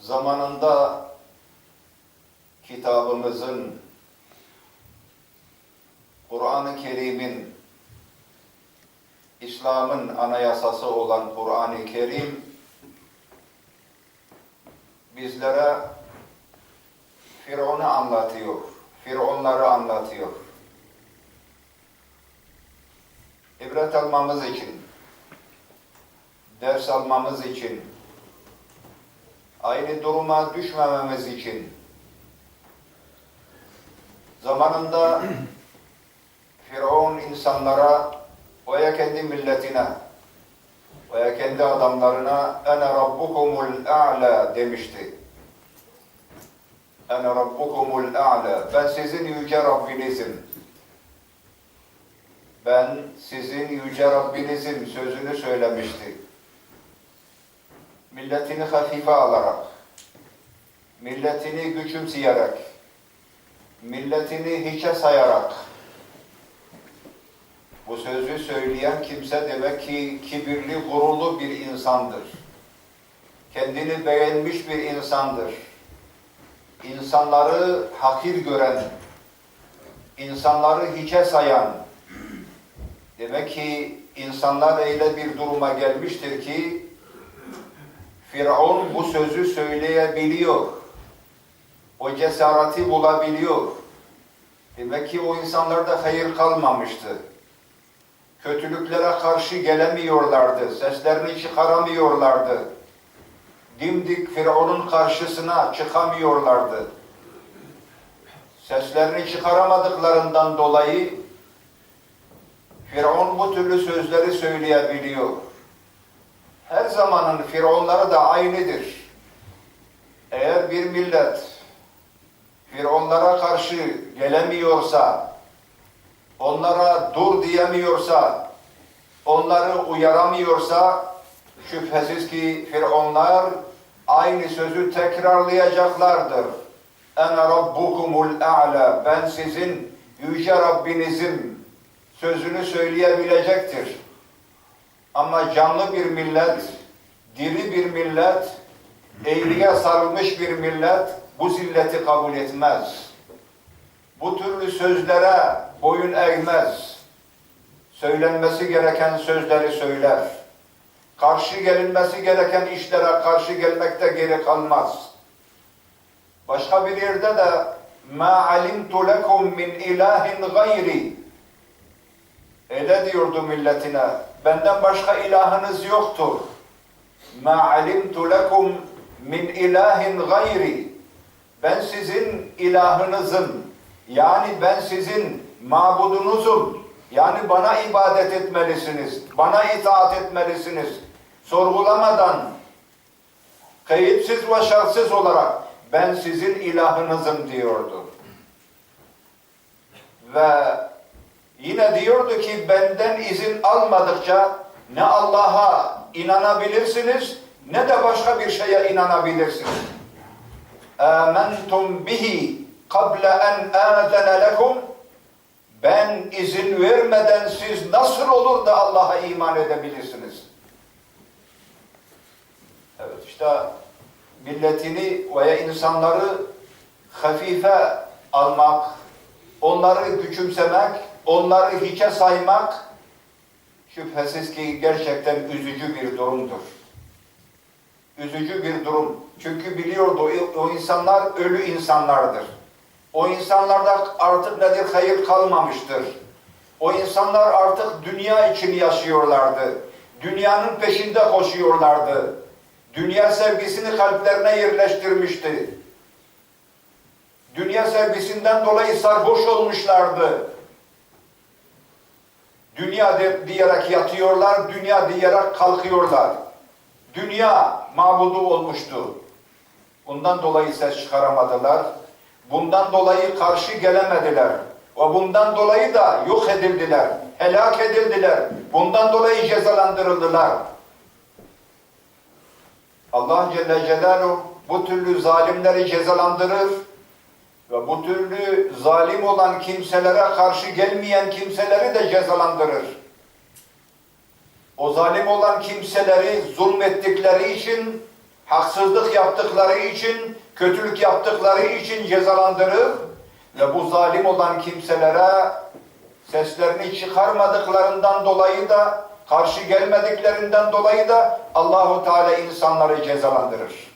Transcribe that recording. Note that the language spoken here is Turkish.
Zamanında kitabımızın Kur'an-ı Kerim'in İslam'ın anayasası olan Kur'an-ı Kerim bizlere Firavun'u anlatıyor. Firavunları anlatıyor. İbret almamız için, ders almamız için, aynı duruma düşmememiz için zamanında Firavun insanlara veya kendi milletine veya kendi adamlarına ene rabbukumul a'la demişti. Ene rabbukumul a'la. Ben sizin yüce Rabbinizim. Ben sizin yüce Rabbinizim sözünü söylemişti. Milletini hafife alarak, milletini küçümseyerek, milletini hiçe sayarak, bu sözü söyleyen kimse demek ki kibirli, gururlu bir insandır. Kendini beğenmiş bir insandır. İnsanları hakir gören, insanları hiçe sayan, demek ki insanlar öyle bir duruma gelmiştir ki, Firavun bu sözü söyleyebiliyor. O cesareti bulabiliyor. Demek ki o insanlarda hayır kalmamıştı kötülüklere karşı gelemiyorlardı, seslerini çıkaramıyorlardı. Dimdik Firavun'un karşısına çıkamıyorlardı. Seslerini çıkaramadıklarından dolayı Firavun bu türlü sözleri söyleyebiliyor. Her zamanın Firavunları da aynıdır. Eğer bir millet Firavunlara karşı gelemiyorsa, onlara dur diyemiyorsa, onları uyaramıyorsa şüphesiz ki Firavunlar aynı sözü tekrarlayacaklardır. Ene rabbukumul a'la. Ben sizin yüce Rabbinizim sözünü söyleyebilecektir. Ama canlı bir millet, diri bir millet, eğriye sarılmış bir millet bu zilleti kabul etmez bu türlü sözlere boyun eğmez. Söylenmesi gereken sözleri söyler. Karşı gelinmesi gereken işlere karşı gelmekte geri kalmaz. Başka bir yerde de ma alimtu lekum min ilahin gayri Öyle diyordu milletine. Benden başka ilahınız yoktur. Ma alimtu lekum min ilahin gayri Ben sizin ilahınızım. Yani ben sizin mabudunuzum. Yani bana ibadet etmelisiniz. Bana itaat etmelisiniz. Sorgulamadan, kayıtsız ve şartsız olarak ben sizin ilahınızım diyordu. Ve yine diyordu ki benden izin almadıkça ne Allah'a inanabilirsiniz ne de başka bir şeye inanabilirsiniz. Âmentum bihi kable en âzene lekum ben izin vermeden siz nasıl olur da Allah'a iman edebilirsiniz? Evet işte milletini veya insanları hafife almak, onları küçümsemek, onları hiçe saymak şüphesiz ki gerçekten üzücü bir durumdur. Üzücü bir durum. Çünkü biliyordu o insanlar ölü insanlardır. O insanlarda artık nedir hayır kalmamıştır. O insanlar artık dünya için yaşıyorlardı. Dünyanın peşinde koşuyorlardı. Dünya sevgisini kalplerine yerleştirmişti. Dünya sevgisinden dolayı sarhoş olmuşlardı. Dünya diyerek yatıyorlar, dünya diyerek kalkıyorlar. Dünya mabudu olmuştu. Bundan dolayı ses çıkaramadılar. Bundan dolayı karşı gelemediler. Ve bundan dolayı da yok edildiler. Helak edildiler. Bundan dolayı cezalandırıldılar. Allah Celle Celaluhu bu türlü zalimleri cezalandırır. Ve bu türlü zalim olan kimselere karşı gelmeyen kimseleri de cezalandırır. O zalim olan kimseleri zulmettikleri için, haksızlık yaptıkları için, kötülük yaptıkları için cezalandırır ve bu zalim olan kimselere seslerini çıkarmadıklarından dolayı da karşı gelmediklerinden dolayı da Allahu Teala insanları cezalandırır.